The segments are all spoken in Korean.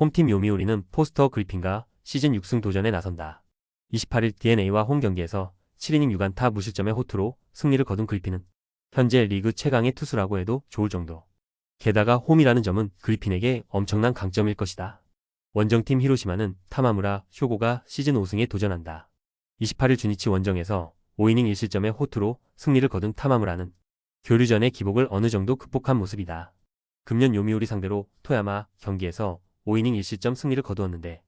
홈팀 요미우리는 포스터 그리핀과 시즌 6승 도전에 나선다. 28일 DNA와 홈 경기에서 7이닝 6안타 무실점의 호투로 승리를 거둔 그리핀은 현재 리그 최강의 투수라고 해도 좋을 정도. 게다가 홈이라는 점은 그리핀에게 엄청난 강점일 것이다. 원정팀 히로시마는 타마무라 쇼고가 시즌 5승에 도전한다. 28일 주니치 원정에서 5이닝 1실점의 호투로 승리를 거둔 타마무라는 교류 전의 기복을 어느 정도 극복한 모습이다. 금년 요미우리 상대로 토야마 경기에서 5이닝 1실점 승리를 거두었는데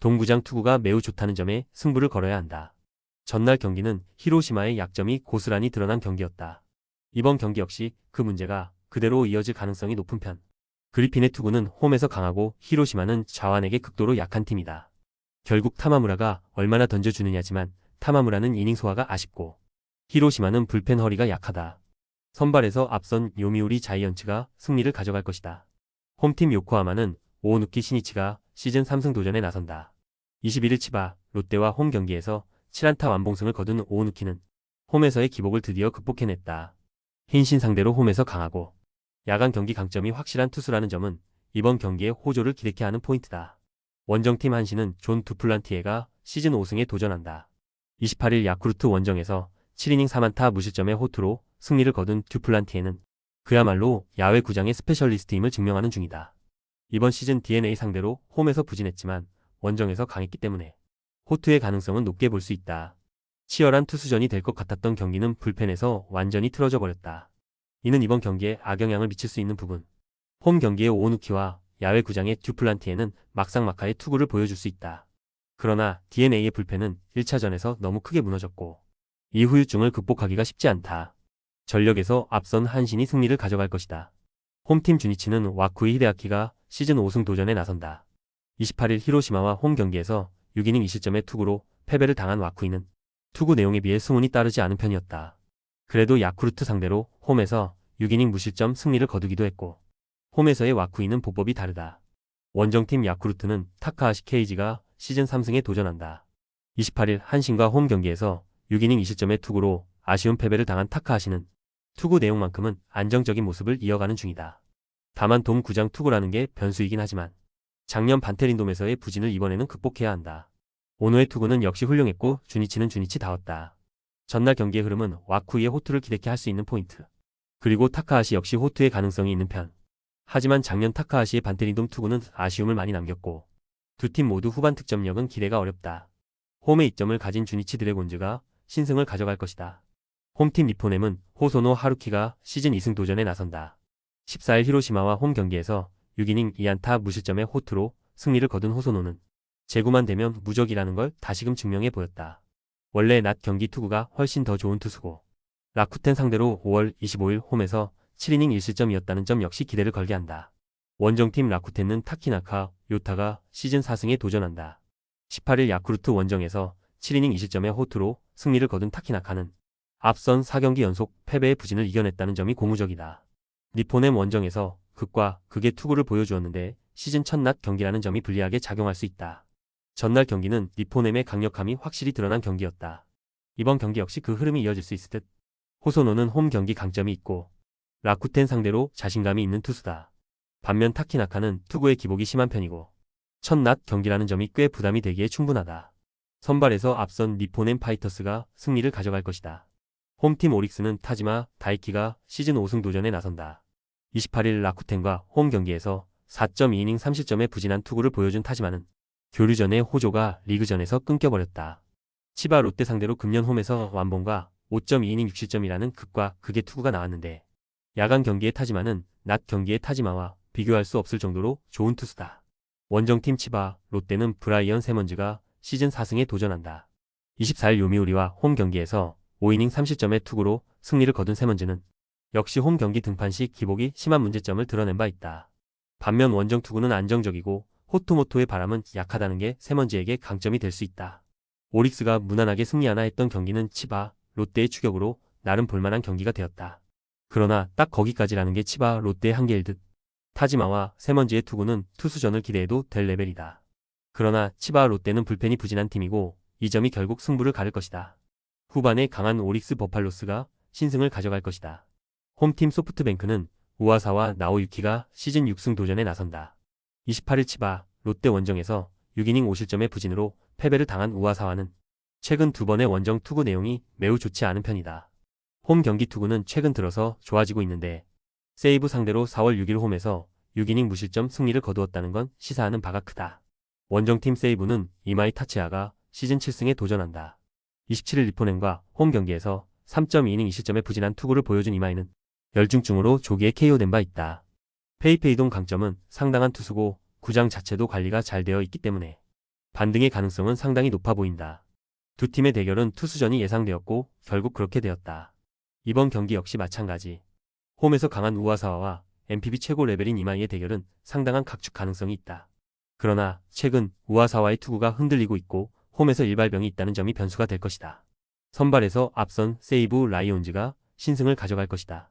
동구장 투구가 매우 좋다는 점에 승부를 걸어야 한다. 전날 경기는 히로시마의 약점이 고스란히 드러난 경기였다. 이번 경기 역시 그 문제가 그대로 이어질 가능성이 높은 편. 그리핀의 투구는 홈에서 강하고 히로시마는 자완에게 극도로 약한 팀이다. 결국 타마무라가 얼마나 던져주느냐지만 타마무라는 이닝 소화가 아쉽고 히로시마는 불펜 허리가 약하다. 선발에서 앞선 요미우리 자이언츠가 승리를 가져갈 것이다. 홈팀 요코하마는 오오누키 시니치가 시즌 3승 도전에 나선다. 21일 치바 롯데와 홈 경기에서 7안타 완봉승을 거둔 오오누키는 홈에서의 기복을 드디어 극복해냈다. 흰신 상대로 홈에서 강하고 야간 경기 강점이 확실한 투수라는 점은 이번 경기에 호조를 기대케 하는 포인트다. 원정팀 한신은 존 두플란티에가 시즌 5승에 도전한다. 28일 야쿠르트 원정에서 7이닝 3안타 무실점의 호투로 승리를 거둔 듀플란티에는 그야말로 야외 구장의 스페셜리스트임을 증명하는 중이다. 이번 시즌 DNA 상대로 홈에서 부진했지만 원정에서 강했기 때문에 호투의 가능성은 높게 볼 수 있다. 치열한 투수전이 될 것 같았던 경기는 불펜에서 완전히 틀어져 버렸다. 이는 이번 경기에 악영향을 미칠 수 있는 부분. 홈 경기의 오누키와 야외 구장의 듀플란티에는 막상막하의 투구를 보여줄 수 있다. 그러나 DNA의 불펜은 1차전에서 너무 크게 무너졌고 이 후유증을 극복하기가 쉽지 않다. 전력에서 앞선 한신이 승리를 가져갈 것이다. 홈팀 주니치는 와쿠이 히데아키가 시즌 5승 도전에 나선다. 28일 히로시마와 홈 경기에서 6이닝 2실점의 투구로 패배를 당한 와쿠이는 투구 내용에 비해 승운이 따르지 않은 편이었다. 그래도 야쿠르트 상대로 홈에서 6이닝 무실점 승리를 거두기도 했고 홈에서의 와쿠이는 보법이 다르다. 원정팀 야쿠르트는 타카하시 케이지가 시즌 3승에 도전한다. 28일 한신과 홈 경기에서 6이닝 2실점의 투구로 아쉬운 패배를 당한 타카하시는 투구 내용만큼은 안정적인 모습을 이어가는 중이다. 다만 돔 구장 투구라는 게 변수이긴 하지만 작년 반테린돔에서의 부진을 이번에는 극복해야 한다. 오노의 투구는 역시 훌륭했고 주니치는 주니치다웠다. 전날 경기의 흐름은 와쿠이의 호투를 기대케 할 수 있는 포인트. 그리고 타카하시 역시 호투의 가능성이 있는 편. 하지만 작년 타카하시의 반테린돔 투구는 아쉬움을 많이 남겼고 두 팀 모두 후반 득점력은 기대가 어렵다. 홈의 이점을 가진 주니치 드래곤즈가 신승을 가져갈 것이다. 홈팀 리포넴은 호소노 하루키가 시즌 2승 도전에 나선다. 14일 히로시마와 홈 경기에서 6이닝 2안타 무실점의 호투로 승리를 거둔 호소노는 제구만 되면 무적이라는 걸 다시금 증명해 보였다. 원래 낮 경기 투구가 훨씬 더 좋은 투수고 라쿠텐 상대로 5월 25일 홈에서 7이닝 1실점이었다는 점 역시 기대를 걸게 한다. 원정팀 라쿠텐은 타키나카, 요타가 시즌 4승에 도전한다. 18일 야쿠르트 원정에서 7이닝 2실점의 호투로 승리를 거둔 타키나카는 앞선 4경기 연속 패배의 부진을 이겨냈다는 점이 고무적이다. 니포넴 원정에서 극과 극의 투구를 보여주었는데 시즌 첫낮 경기라는 점이 불리하게 작용할 수 있다. 전날 경기는 니포넴의 강력함이 확실히 드러난 경기였다. 이번 경기 역시 그 흐름이 이어질 수 있을 듯. 호소노는 홈 경기 강점이 있고 라쿠텐 상대로 자신감이 있는 투수다. 반면 타키나카는 투구의 기복이 심한 편이고 첫낮 경기라는 점이 꽤 부담이 되기에 충분하다. 선발에서 앞선 니포넴 파이터스가 승리를 가져갈 것이다. 홈팀 오릭스는 타지마 다이키가 시즌 5승 도전에 나선다. 28일 라쿠텐과 홈 경기에서 4.2이닝 3실점의 부진한 투구를 보여준 타지마는 교류전의 호조가 리그전에서 끊겨버렸다. 치바 롯데 상대로 금년 홈에서 완봉과 5.2이닝 6실점이라는 극과 극의 투구가 나왔는데 야간 경기의 타지마는 낮 경기의 타지마와 비교할 수 없을 정도로 좋은 투수다. 원정팀 치바 롯데는 브라이언 세먼즈가 시즌 4승에 도전한다. 24일 요미우리와 홈 경기에서 5이닝 3실점의 투구로 승리를 거둔 세먼즈는 역시 홈 경기 등판 시 기복이 심한 문제점을 드러낸 바 있다. 반면 원정 투구는 안정적이고 호토모토의 바람은 약하다는 게 세먼즈에게 강점이 될 수 있다. 오릭스가 무난하게 승리하나 했던 경기는 치바, 롯데의 추격으로 나름 볼만한 경기가 되었다. 그러나 딱 거기까지라는 게 치바, 롯데의 한계일 듯. 타지마와 세먼즈의 투구는 투수전을 기대해도 될 레벨이다. 그러나 치바, 롯데는 불펜이 부진한 팀이고 이 점이 결국 승부를 가를 것이다. 후반에 강한 오릭스 버팔로스가 신승을 가져갈 것이다. 홈팀 소프트뱅크는 우아사와 나오유키가 시즌 6승 도전에 나선다. 28일 치바, 롯데 원정에서 6이닝 5실점의 부진으로 패배를 당한 우아사와는 최근 두 번의 원정 투구 내용이 매우 좋지 않은 편이다. 홈 경기 투구는 최근 들어서 좋아지고 있는데 세이브 상대로 4월 6일 홈에서 6이닝 무실점 승리를 거두었다는 건 시사하는 바가 크다. 원정팀 세이브는 이마이 타치아가 시즌 7승에 도전한다. 27일 리포넨과 홈 경기에서 3.2이닝 2실점의 부진한 투구를 보여준 이마이는 열중증으로 조기에 KO된 바 있다. 페이페이동 강점은 상당한 투수고 구장 자체도 관리가 잘 되어 있기 때문에 반등의 가능성은 상당히 높아 보인다. 두 팀의 대결은 투수전이 예상되었고 결국 그렇게 되었다. 이번 경기 역시 마찬가지. 홈에서 강한 우아사와와 MPB 최고 레벨인 이마이의 대결은 상당한 각축 가능성이 있다. 그러나 최근 우아사와의 투구가 흔들리고 있고 홈에서 일발병이 있다는 점이 변수가 될 것이다. 선발에서 앞선 세이브 라이온즈가 신승을 가져갈 것이다.